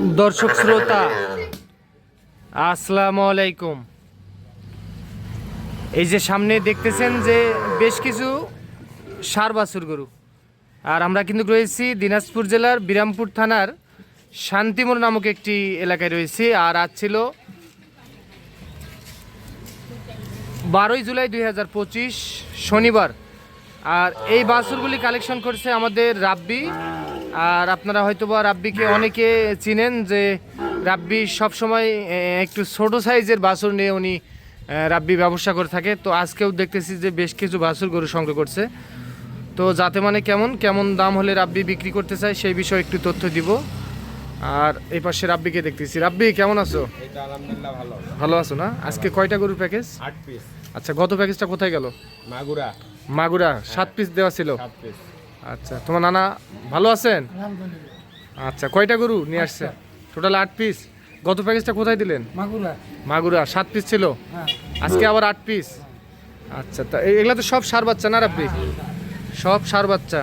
দর্শক শ্রোতা, আসসালামু আলাইকুম। এই যে সামনে দেখতেছেন যে বেশ কিছু সার বাছুর গরু। আর আমরা কিন্তু রয়েছি দিনাজপুর জেলার বিরামপুর থানার শান্তিমোড় নামক একটি এলাকায় রয়েছি। আর আজ ছিল বারোই জুলাই দুই হাজার পঁচিশ শনিবার। আর এই বাছুরগুলি কালেকশন করছে আমাদের রাব্বি আর আপনারা হয়তো বা রাব্বিকে অনেকে চিনেন যে রাব্বি সবসময় একটু ছোট সাইজের বাছুর নিয়ে উনি রাব্বি ব্যবসা করে থাকে। তো আজকেও দেখতেছি যে বেশ কিছু বাছুর গরু সংগ্রহ করছে। তো যাতে মানে কেমন কেমন দাম হলে রাব্বি বিক্রি করতে চায় সেই বিষয়ে একটু তথ্য দিব। আর এই পাশে রাব্বিকে দেখতেছি। রাব্বি কেমন আছো? ভালো। ভালো আছো না? আজকে কয়টা গরুর প্যাকেজ? আট পিস। আচ্ছা গত প্যাকেজটা কোথায় গেল? মাগুরা। মাগুরা সাত পিস দেওয়া ছিল। আচ্ছা তোমার নানা ভালো আছেন? আচ্ছা কয়টা গরু নিয়ে আসছে? টোটাল আট পিস গত প্যাকেজটা কোথায় দিলেন? মাগুরা। মাগুরা সাত পিস ছিল? হ্যাঁ। আজকে আবার আট পিস আচ্ছা তা এগুলা তো সব সার বাচ্চা না রাব্বি? সব সার বাচ্চা।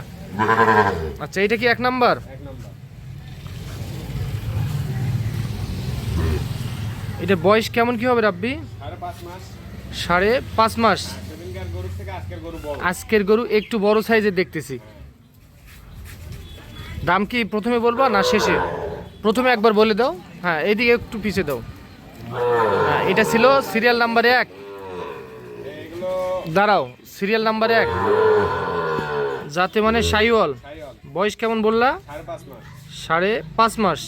আচ্ছা এইটা কি এক নাম্বার? এটা বয়স কেমন কি হবে রাব্বি? সাড়ে পাঁচ মাস। আজকের গরু একটু বড় সাইজের দেখতেছি। দাম কি প্রথমে বলবা না শেষে? প্রথমে একবার বলে দাও। হ্যাঁ এইদিকে একটু পিছিয়ে দাও। হ্যাঁ এটা ছিল সিরিয়াল নাম্বার এক। দাঁড়াও সিরিয়াল নাম্বার এক। যাতে মানে সাইওয়াল। বয়স কেমন বললা? সাড়ে পাঁচ মাস। সাড়ে পাঁচ মাস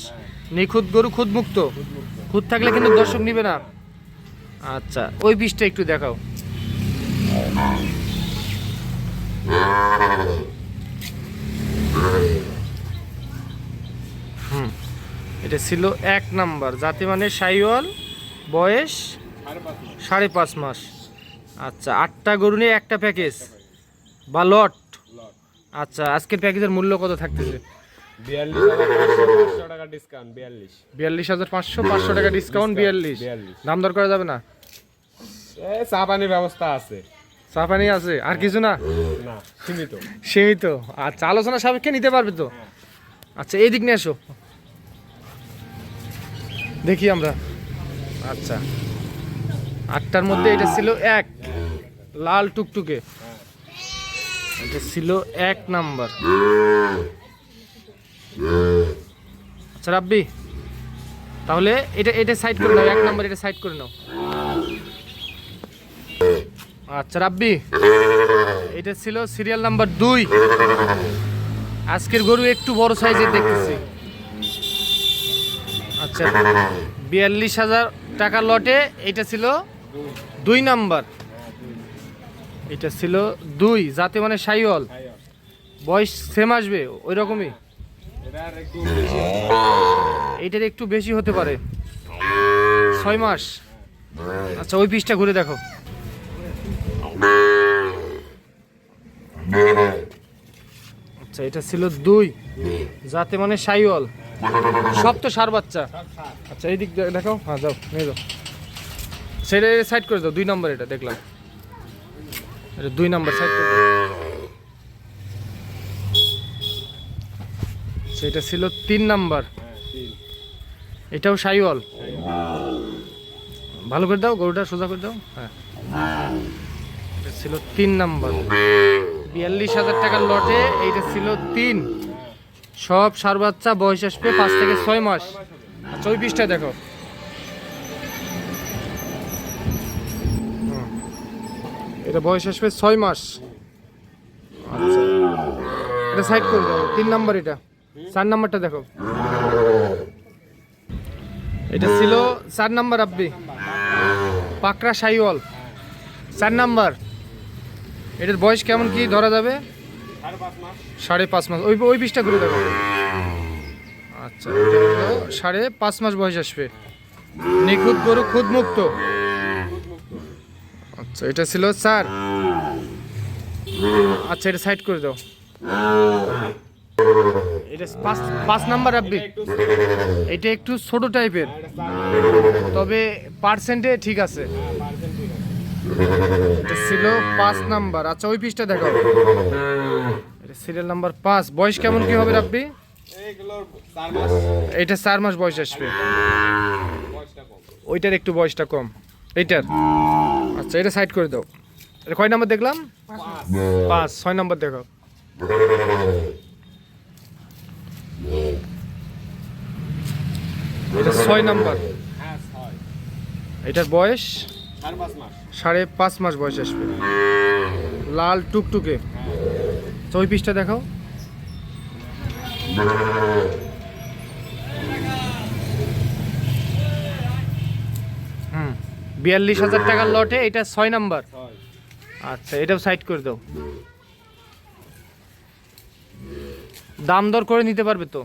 নিখুঁত গরু খুদ মুক্ত খুদ থাকলে কিন্তু দর্শক নিবে না। আচ্ছা ওই বিষটা একটু দেখাও। এটা ছিল এক নাম্বার। জাতি মানে সাইওয়াল বয়স সাড়ে পাঁচ মাস। আচ্ছা আটটা গরু নিয়ে একটা প্যাকেজ বা লট আচ্ছা আজকের প্যাকেজের মূল্য কত থাকতেছে? বিয়াল্লিশ হাজার পাঁচশো পাঁচশো টাকা ডিসকাউন্ট বিয়াল্লিশ। দাম দর করা যাবে না? চা পানির ব্যবস্থা আছে। চা পানি আছে? আর কিছু না? না সীমিত। সীমিত। আচ্ছা আলোচনা সাপেক্ষে নিতে পারবে তো? আচ্ছা এই দিক নিয়ে এসো। দেখি আমরা। আচ্ছা। আটটার মধ্যে এটা ছিল এক। লাল টুকটুকে। এটা ছিল এক নাম্বার। আচ্ছা রাব্বি, তাহলে এটা এটা সাইড করে নাও, এক নাম্বার এটা সাইড করে নাও। আচ্ছা রাব্বি, এটা ছিল সিরিয়াল নাম্বার দুই। আজকের গরু একটু বড় সাইজের দেখতেছি। আচ্ছা বিয়াল্লিশ হাজার টাকা লটে, এটা ছিল দুই নাম্বার। এটা ছিল দুই যাতে মানে সাইওয়াল। বয়স সেম আসবে ওই রকমই এইটার একটু বেশি হতে পারে, ছয় মাস। আচ্ছা ওই পিসটা ঘুরে দেখো। আচ্ছা এটা ছিল দুই যাতে মানে সাইওয়াল। সব তো সার বাচ্চা। আচ্ছা এই দিক দেখাও। হ্যাঁ যাও, নিয়ে যাও। সেটা সাইড করে দাও, দুই নম্বর এটা, দেখলাম। এটা দুই নম্বর সাইড করে সেটা ছিল তিন নাম্বার এটাও সাইওয়াল। ভালো করে দাও, গরুটা সোজা করে দাও। হ্যাঁ। এটা ছিল তিন নাম্বার বিয়াল্লিশ হাজার টাকার লটে এইটা ছিল তিন। সব সার বাচ্চা বয়স আসবে পাঁচ থেকে ছয় মাস। আচ্ছা পিসটা দেখো। এটা বয়স আসবে ছয় মাস। আচ্ছা। এটা সাইড করে দাও, তিন নাম্বার এটা। চার নাম্বারটা দেখো। এটা ছিল চার নাম্বার আব্বি। পাকড়া সাইওয়াল। চার নাম্বার। এটার বয়স কেমন কি ধরা যাবে? সাড়ে পাঁচ মাস। ওই ওই বিষটা ঘুরে দেখো। আচ্ছা সাড়ে পাঁচ মাস বয়স আসবে। নিখুঁত গরু খুদ মুক্ত আচ্ছা এটা ছিল চার আচ্ছা এটা সাইড করে দাও। এটা পাঁচ পাঁচ নাম্বার আব্বি এটা একটু ছোট টাইপের। তবে পার্সেন্টে ঠিক আছে। এটা ছিল পাঁচ নাম্বার। আচ্ছা ওই পিসটা দেখো এটা সিরিয়াল নাম্বার পাঁচ। বয়স কেমন কি হবে রাব্বি? এইগুলোর চার মাস বয়স আসবে। ওইটার একটু বয়সটা কম। এইটার? আচ্ছা এটা সাইড করে দাও। এটা কয় নাম্বার দেখলাম? পাঁচ। ছয় নাম্বার দেখো। এটা ছয় নাম্বার এটার বয়স? সাড়ে পাঁচ মাস বয়স আসবে। লাল টুকটুকে। তো ওই পিসটা দেখাও। হুম বিয়াল্লিশ হাজার টাকার লটে এটা ছয় নাম্বার। আচ্ছা এটাও সাইড করে দাও। দাম দর করে নিতে পারবে তো?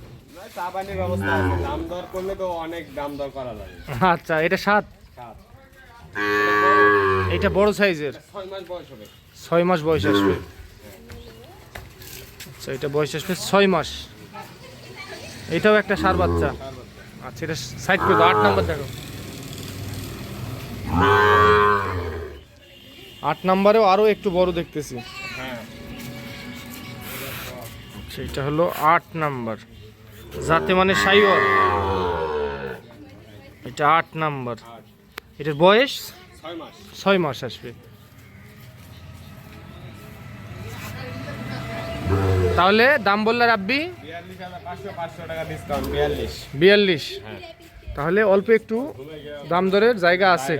আচ্ছা এটা সাত? এটা বড় সাইজের? ছয় মাস বয়স আসবে। আচ্ছা এটা বয়স আসবে ছয় মাস। এটাও একটা সার বাচ্চা। আচ্ছা এটা সাইড করে দাও আট নাম্বার দেখো। আট নাম্বারেও আরও একটু বড় দেখতেছি। হ্যাঁ আচ্ছা হলো আট নাম্বার। যাতে মানে সাইওয়াল। এটা আট নাম্বার। এটার বয়স? ছয় মাস আসবে। তাহলে দাম বললে রাব্বি? বিয়াল্লিশ। তাহলে অল্প একটু দাম দরের জায়গা আছে।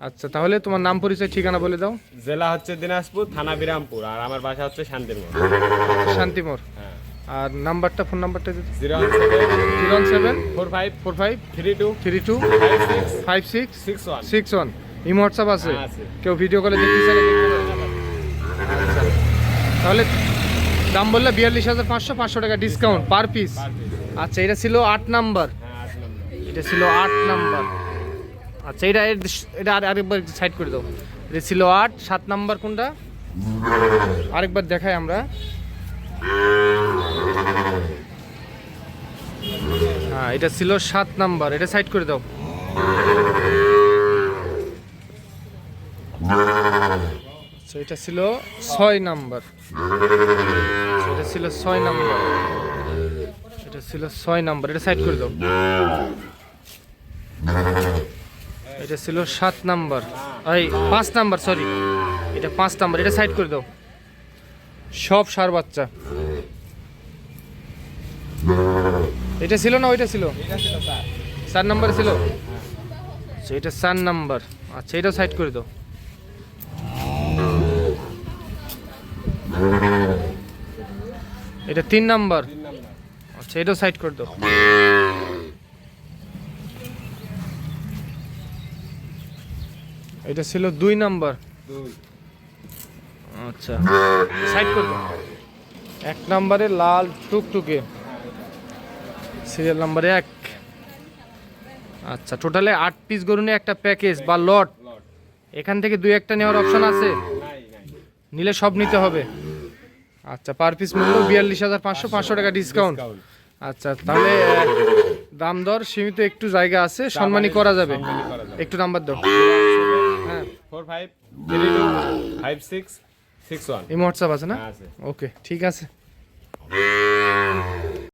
আচ্ছা তাহলে তোমার নাম পরিচয় ঠিকানা বলে দাও। জেলা হচ্ছে দিনাজপুর থানা বিরামপুর আর আমার বাসা হচ্ছে শান্তিরমোড় শান্তিমোর হ্যাঁ। আর নাম্বারটা ফোন নাম্বারটা zero zero seven four five four five three two three two five six six one. Six one. Imo WhatsApp আছে। হ্যাঁ, কেউ ভিডিও কলে দেখতে চাইলে দেখতে আচ্ছা তাহলে দাম বললে বিয়াল্লিশ হাজার পাঁচশো পাঁচশো টাকা ডিসকাউন্ট পার পিস আচ্ছা এটা ছিল আট নাম্বার। হ্যাঁ নম্বর। এটা ছিল আট নাম্বার। আচ্ছা এটা এটা আর আরেকবার সাইড করে দাও। এটা ছিল আট সাত নাম্বার কোনটা? আরেকবার দেখাই আমরা। হ্যাঁ এটা ছিল সাত নাম্বার। এটা সাইড করে দাও। আচ্ছা, এটা ছিল ছয় নাম্বার। এটা ছিল ছয় নাম্বার। এটা ছিল ছয় নাম্বার। এটা সাইড করে দাও। এটা ছিল সাত নাম্বার। এই পাঁচ নাম্বার সরি এটা পাঁচ নাম্বার। এটা সাইড করে দাও। সব সার বাচ্চা। এটা ছিল না ওইটা ছিল? চার নাম্বার ছিল? আচ্ছা এটা চার নাম্বার। আচ্ছা এটাও সাইড করে দাও। এটা তিন নাম্বার। আচ্ছা এটাও সাইড করে দাও। এটা ছিল দুই নাম্বার। আচ্ছা সাইড করে দাও। এক নাম্বারে লাল টুকটুকে। সিরিয়াল নাম্বার এক। আচ্ছা টোটালে আট পিস গরু নিয়ে একটা প্যাকেজ বা লট এখান থেকে দুই একটা নেওয়ার অপশন আছে। নিলে সব নিতে হবে। আচ্ছা পার পিস মূল্য বিয়াল্লিশ হাজার পাঁচশো পাঁচশো টাকা ডিসকাউন্ট আচ্ছা তাহলে দাম দর সীমিত একটু জায়গা আছে সম্মানী করা যাবে। একটু নাম্বার দাও। হ্যাঁ। Four five three two five six six one এই হোয়াটসঅ্যাপ আছে না? ওকে ঠিক আছে।